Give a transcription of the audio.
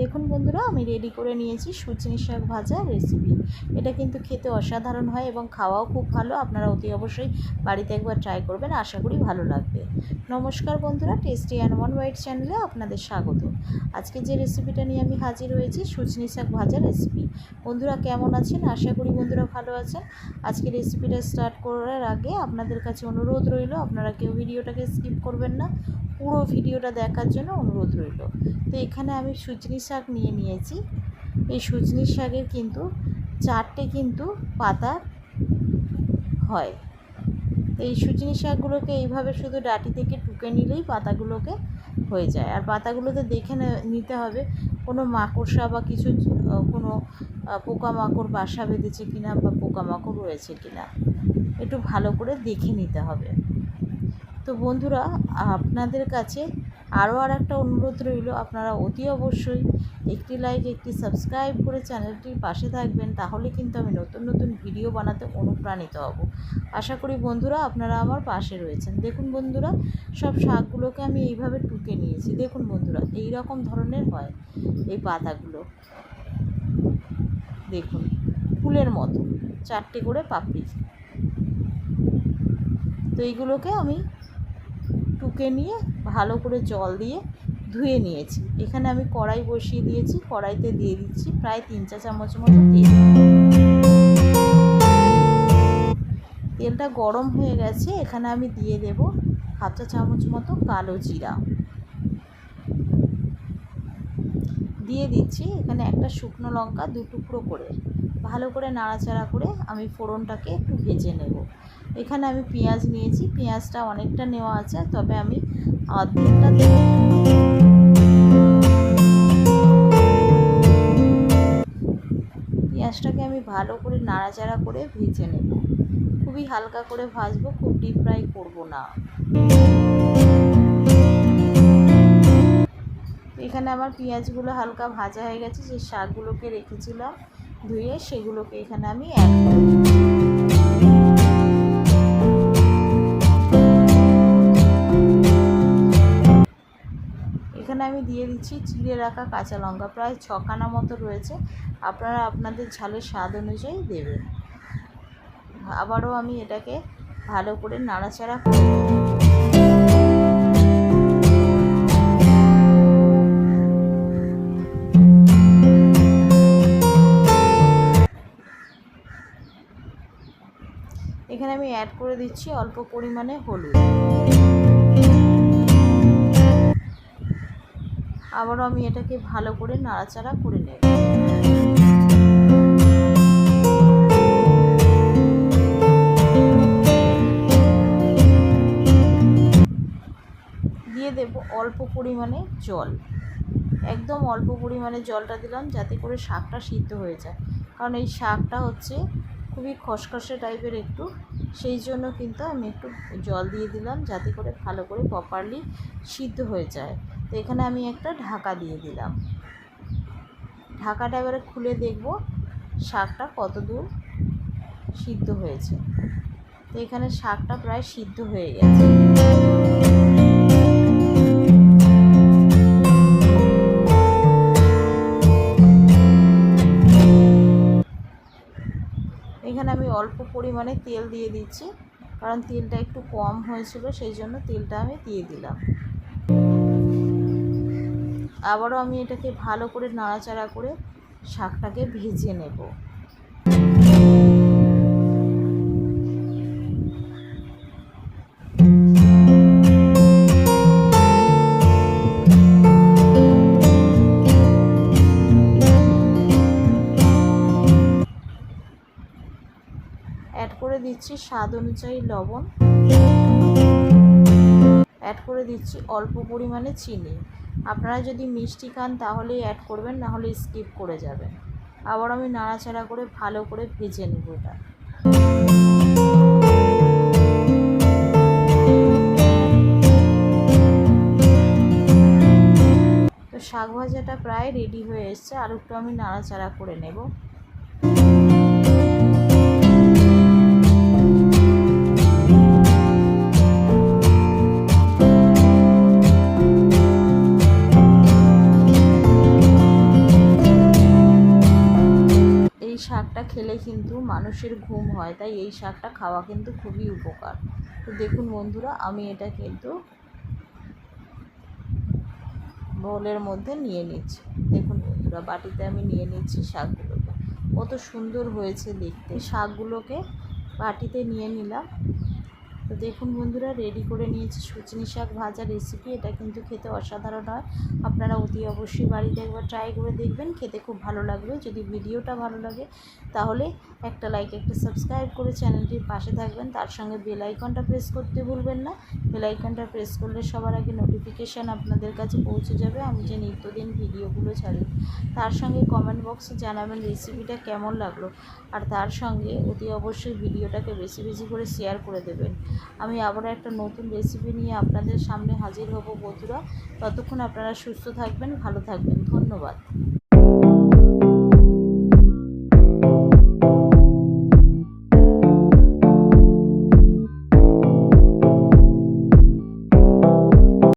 দেখুন বন্ধুরা, আমি রেডি করে নিয়েছি সুচিনি শাক ভাজা রেসিপি এটা কিন্তু খেতে অসাধারণ হয় এবং খাওয়াও খুব ভালো। আপনারা অতি অবশ্যই বাড়িতে একবার ট্রাই করবেন, আশা করি ভালো লাগবে। নমস্কার বন্ধুরা টেস্টি অ্যান্ড ওয়ান হোয়াইট চ্যানেলে আপনাদের স্বাগত। আজকে যে রেসিপিটা নিয়ে আমি হাজির হয়েছি সুচিনি শাক ভাজা রেসিপি বন্ধুরা, কেমন আছেন? আশা করি বন্ধুরা ভালো আছেন। আজকে রেসিপিটা স্টার্ট করার আগে আপনাদের কাছে অনুরোধ রইল, আপনারা কেউ ভিডিওটাকে স্কিপ করবেন না। পুরো ভিডিওটা দেখার জন্য অনুরোধ রইল। তো এখানে আমি সুজনি শাক নিয়ে নিয়েছি। এই সুজনি শাকের কিন্তু চারটে কিন্তু পাতা হয়। এই সুজনি শাকগুলোকে এইভাবে শুধু ডাটি থেকে টুকে নিলেই পাতাগুলোকে হয়ে যায়। আর পাতাগুলোতে দেখে নিতে হবে কোনো মাকড়সা বা কিছু কোনো পোকামাকড় বাসা বেঁধেছে কিনা বা পোকামাকড় রয়েছে কিনা। একটু ভালো করে দেখে নিতে হবে। তো বন্ধুরা, আপনাদের কাছে আরও আর একটা অনুরোধ রইল। আপনারা অতি অবশ্যই একটি লাইক একটি সাবস্ক্রাইব করে চ্যানেলটির পাশে থাকবেন, তাহলে কিন্তু আমি নতুন নতুন ভিডিও বানাতে অনুপ্রাণিত হব। আশা করি বন্ধুরা, আপনারা আমার পাশে রয়েছেন। দেখুন বন্ধুরা, সব শাকগুলোকে আমি এইভাবে টুকে নিয়েছি। দেখুন বন্ধুরা এই রকম ধরনের হয় এই পাতাগুলো। দেখুন, ফুলের মতো, চারটে করে পাপড়ি। তো এইগুলোকে আমি টুকে নিয়ে ভালো করে জল দিয়ে ধুয়ে নিয়েছি। এখানে আমি কড়াই বসিয়ে দিয়েছি, কড়াইতে দিয়ে দিচ্ছি প্রায় তিন চা চামচ মতো তেল। তেলটা গরম হয়ে গেছে, এখানে আমি দিয়ে দেব হাফ চা চামচ মতো কালো জিরা। দিয়ে দিচ্ছি এখানে একটা শুকনো লঙ্কা দু টুকরো করে। ভালো করে নাড়াচাড়া করে আমি ফোড়নটাকে একটু ভেজে নেব। এখানে আমি পেঁয়াজ নিয়েছি, পেঁয়াজটা অনেকটা নেওয়া আছে, তবে আমি অর্ধেকটা দেব। পেঁয়াজটাকে আমি ভালো করে নাড়াচাড়া করে ভেজে নেব। খুবই হালকা করে ভাজবো, খুব ডিপ ফ্রাই করব না। এখানে আমার পেঁয়াজগুলো হালকা ভাজা হয়ে গেছে, যে শাকগুলোকে রেখেছিলাম ধুয়ে সেগুলোকে এখানে আমি অ্যাড এখানে আমি দিয়ে দিচ্ছি, চিড়ে রাখা কাঁচা লঙ্কা। প্রায় ছখানা মতো রয়েছে। আপনারা আপনাদের ঝালের স্বাদ অনুযায়ী দেবেন। আবারও আমি এটাকে ভালো করে নাড়াচাড়া করে এখানে আমি অ্যাড করে দিচ্ছি অল্প পরিমাণে হলুদ। আবারও আমি এটাকে ভালো করে নাড়াচাড়া করে নেব। দিয়ে দেব অল্প পরিমাণে জল। একদম অল্প পরিমাণে জলটা দিলাম যাতে করে শাকটা সিদ্ধ হয়ে যায়। কারণ এই শাকটা হচ্ছে খুবই খসখসে টাইপের একটু। সেই জন্য কিন্তু আমি একটু জল দিয়ে দিলাম যাতে করে ভালো করে প্রপারলি সিদ্ধ হয়ে যায়। তো এখানে আমি একটা ঢাকা দিয়ে দিলাম। ঢাকাটা এবারে খুলে দেখব শাকটা কত দূর সিদ্ধ হয়েছে। তো এখানে শাকটা প্রায় সিদ্ধ হয়ে গেছে। এখানে আমি অল্প পরিমাণে তেল দিয়ে দিচ্ছি, কারণ তেলটা একটু কম হয়েছিল, সেই জন্য তেলটা আমি দিয়ে দিলাম। আবারও আমি এটাকে ভালো করে নাড়াচাড়া করে শাকটাকে ভেজে নেব। অ্যাড করে দিচ্ছি স্বাদ অনুযায়ী লবণ। অ্যাড করে দিচ্ছি অল্প পরিমাণে চিনি। আপনারা যদি মিষ্টি খান তাহলেই অ্যাড করবেন, নাহলে স্কিপ করে যাবেন। আবার আমি নাড়াচাড়া করে ভালো করে ভেজে নেব এটা। তো শাক ভাজাটা প্রায় রেডি হয়ে এসছে, আর একটু আমি নাড়াচাড়া করে নেব। শাকটা খেলে কিন্তু মানুষের ঘুম হয়, তাই এই শাকটা খাওয়া কিন্তু খুবই উপকার। তো দেখুন বন্ধুরা, আমি এটা কিন্তু বলের মধ্যে নিয়ে নিচ্ছি। দেখুন বন্ধুরা, বাটিতে আমি নিয়ে নিচ্ছি শাকগুলোকে। কত সুন্দর হয়েছে দেখতে। শাকগুলোকে বাটিতে নিয়ে নিলাম। তো দেখুন বন্ধুরা রেডি করে নিয়েছি সুচনি শাক ভাজা রেসিপি এটা কিন্তু খেতে অসাধারণ হয়। আপনারা অতি অবশ্যই বাড়িতে একবার ট্রাই করে দেখবেন। খেতে খুব ভালো লাগবে। যদি ভিডিওটা ভালো লাগে, তাহলে একটা লাইক একটা সাবস্ক্রাইব করে চ্যানেলটির পাশে থাকবেন। তার সঙ্গে বেল আইকনটা প্রেস করতে ভুলবেন না। বেল আইকনটা প্রেস করলে সবার আগে নোটিফিকেশান আপনাদের কাছে পৌঁছে যাবে। আমি যে নিত্যদিন ভিডিওগুলো ছাড়ি, তার সঙ্গে কমেন্ট বক্সে জানাবেন রেসিপিটা কেমন লাগল। আর তার সঙ্গে অতি অবশ্যই ভিডিওটাকে বেশি বেশি করে শেয়ার করে দেবেন। আমি আবারও একটা নতুন রেসিপি নিয়ে আপনাদের সামনে হাজির হব বন্ধুরা। ততক্ষণ আপনারা সুস্থ থাকবেন, ভালো থাকবেন। ধন্যবাদ।